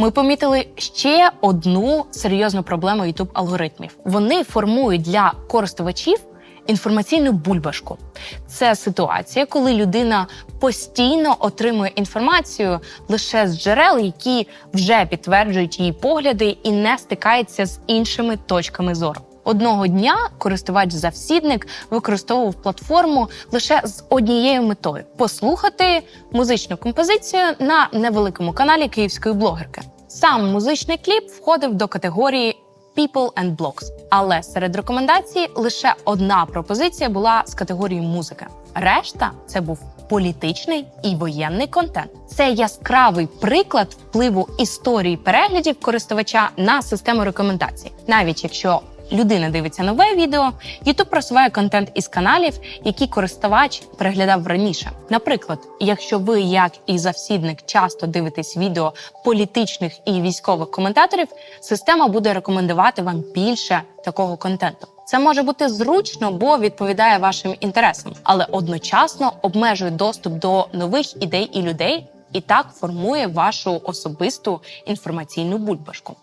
Ми помітили ще одну серйозну проблему youtube алгоритмів. Вони формують для користувачів інформаційну бульбашку. Це ситуація, коли людина постійно отримує інформацію лише з джерел, які вже підтверджують її погляди і не стикається з іншими точками зору. Одного дня користувач-завсідник використовував платформу лише з однією метою послухати музичну композицію на невеликому каналі київської блогерки. Сам музичний кліп входив до категорії People and Blogs. Але серед рекомендацій лише одна пропозиція була з категорії музика. Решта це був політичний і воєнний контент. Це яскравий приклад впливу історії переглядів користувача на систему рекомендацій, навіть якщо людина дивиться нове відео, YouTube просуває контент із каналів, які користувач переглядав раніше. Наприклад, якщо ви, як і завсідник, часто дивитесь відео політичних і військових коментаторів, система буде рекомендувати вам більше такого контенту. Це може бути зручно, бо відповідає вашим інтересам, але одночасно обмежує доступ до нових ідей і людей, і так формує вашу особисту інформаційну бульбашку.